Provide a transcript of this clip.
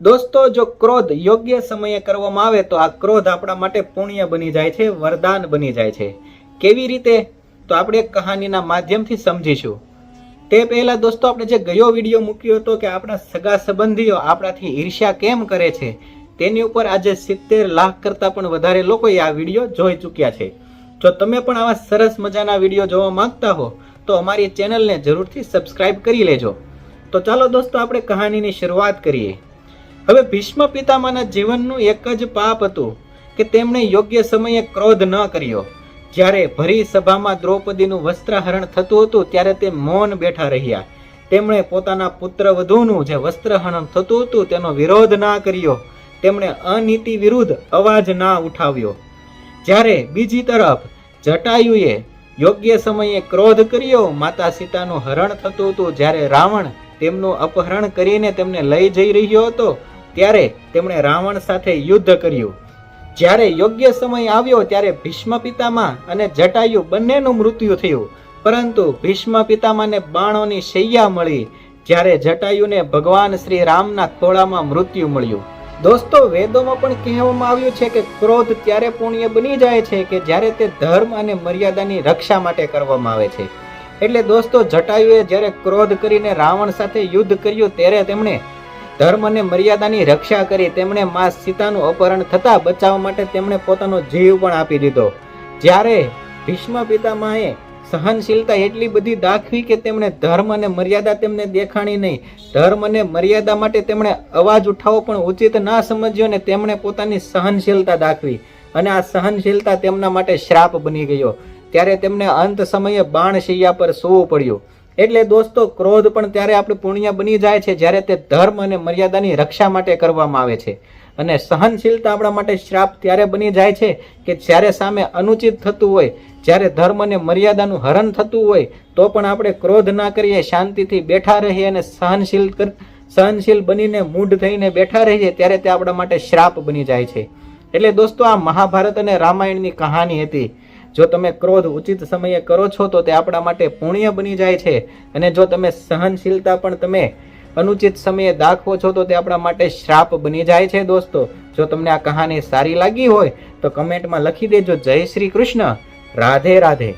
દોસ્તો, જો ક્રોધ યોગ્ય સમયે કરવામાં આવે તો આ ક્રોધ આપણા માટે પુણ્ય બની જાય છે, વરદાન બની જાય છે. કેવી રીતે? તો આપણે એક કહાનીના માધ્યમથી સમજીશું. તે પહેલા દોસ્તો, આપણે જે ગયો વીડિયો મૂક્યો હતો કે આપણા સગા સંબંધીઓ આપણાથી ઈર્ષ્યા કેમ કરે છે, તેની ઉપર આજે સિત્તેર લાખ કરતાં પણ વધારે લોકોએ આ વીડિયો જોઈ ચૂક્યા છે. જો તમે પણ આવા સરસ મજાના વીડિયો જોવા માંગતા હો, તો અમારી ચેનલને જરૂરથી સબસ્ક્રાઇબ કરી લેજો. તો ચાલો દોસ્તો, આપણે કહાનીની શરૂઆત કરીએ. હવે ભીષ્મ પિતામાના જીવનનું એક જ પાપ હતું કે તેમણે યોગ્ય સમયે ક્રોધ ન કર્યો. જ્યારે ભરી સભામાં દ્રૌપદીનું વસ્ત્રહરણ થતું હતું, ત્યારે તે મૌન બેઠા રહ્યા. તેમણે પોતાના પુત્ર વધુનું જે વસ્ત્રહરણ થતું હતું, તેનો વિરોધ ના કર્યો. તેમણે અનીતિ વિરુદ્ધ અવાજ ના ઉઠાવ્યો. જ્યારે બીજી તરફ જટાયુએ યોગ્ય સમયે ક્રોધ કર્યો, માતા સીતાનું હરણ થતું હતું, જ્યારે રાવણ તેમનું અપહરણ કરીને તેમને લઈ જઈ રહ્યો હતો ત્યારે તેમણે રાવણ સાથે યુદ્ધ કર્યું. જ્યારે યોગ્ય સમય આવ્યો ત્યારે ભીષ્મ પિતામાં અને જટાયુ બંનેનું મૃત્યુ થયું. પરંતુ ભીષ્મ પિતામાને બાણોની શૈયા મળી, જ્યારે જટાયુને ભગવાન શ્રી રામના ખોળામાં મૃત્યુ મળ્યું. દોસ્તો, વેદોમાં પણ કહેવામાં આવ્યું છે કે ક્રોધ ત્યારે પુણ્ય બની જાય છે કે જ્યારે તે ધર્મ અને મર્યાદાની રક્ષા માટે કરવામાં આવે છે. એટલે દોસ્તો, જટાયુએ જ્યારે ક્રોધ કરીને રાવણ સાથે યુદ્ધ કર્યું, ત્યારે તેમણે ધર્મ અને મર્યાદાની રક્ષા કરી તેમણે મા સીતાનું અપહરણ થતા બચાવવા માટે તેમણે પોતાનો જીવ પણ આપી દીધો. જ્યારે ભીષ્મ પિતામહે સહનશીલતા એટલી બધી દાખવી કે તેમણે ધર્મ અને મર્યાદા તેમને દેખાણી નહીં. ધર્મ અને મર્યાદા માટે તેમણે અવાજ ઉઠાવવો પણ ઉચિત ના સમજ્યો ને તેમણે પોતાની સહનશીલતા દાખવી. અને આ સહનશીલતા તેમના માટે શ્રાપ બની ગયો. ત્યારે તેમને અંત સમયે બાણ શૈયા પર સૂવું પડ્યું. એટલે દોસ્તો, ક્રોધ પણ ત્યારે આપણે પુણ્ય બની જાય છે જ્યારે તે ધર્મ અને મર્યાદાની રક્ષા માટે કરવામાં આવે છે. અને સહનશીલતા આપણા માટે શ્રાપ ત્યારે બની જાય છે કે જ્યારે સામે અનુચિત થતું હોય, જ્યારે ધર્મ અને મર્યાદાનું હરણ થતું હોય, તો પણ આપણે ક્રોધ ના કરીએ, શાંતિથી બેઠા રહીએ અને સહનશીલ સહનશીલ બનીને મૂઢ થઈને બેઠા રહીએ ત્યારે તે આપણા માટે શ્રાપ બની જાય છે. એટલે દોસ્તો, આ મહાભારત અને રામાયણની કહાની હતી. જો તમે ક્રોધ ઉચિત સમયે કરો છો, તો તે આપણા માટે પુણ્ય બની જાય છે. અને જો તમે સહનશીલતા પણ તમે અનુચિત સમયે દાખવો છો, તો તે આપણા માટે શ્રાપ બની જાય છે, દોસ્તો. જો તમને આ કહાની સારી લાગી હોય, તો કમેન્ટમાં લખી દેજો, જય શ્રી કૃષ્ણ. રાધે રાધે.